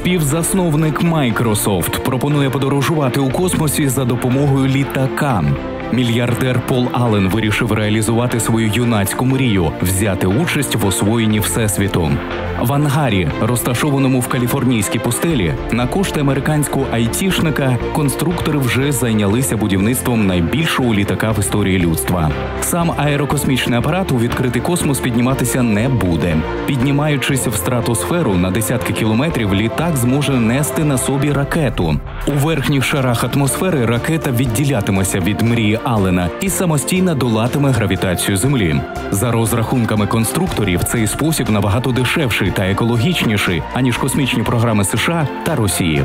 Співзасновник Microsoft пропонує подорожувати у космосі за допомогою літака. Мільярдер Пол Аллен вирішив реалізувати свою юнацьку мрію взяти участь в освоєнні всесвіту. В ангарі, розташованому в каліфорнійській пустелі, на кошти американського айтішника конструктори вже зайнялися будівництвом найбільшого літака в історії людства. Сам аерокосмічний апарат у відкритий космос підніматися не буде. Піднімаючись в стратосферу на десятки кілометрів, літак зможе нести на собі ракету. У верхніх шарах атмосфери ракета відділятиметься від мрії Аллена і самостійно долатиме гравітацію Землі. За розрахунками конструкторів, цей спосіб набагато дешевший та екологічніший аніж космічні програми США та Росії.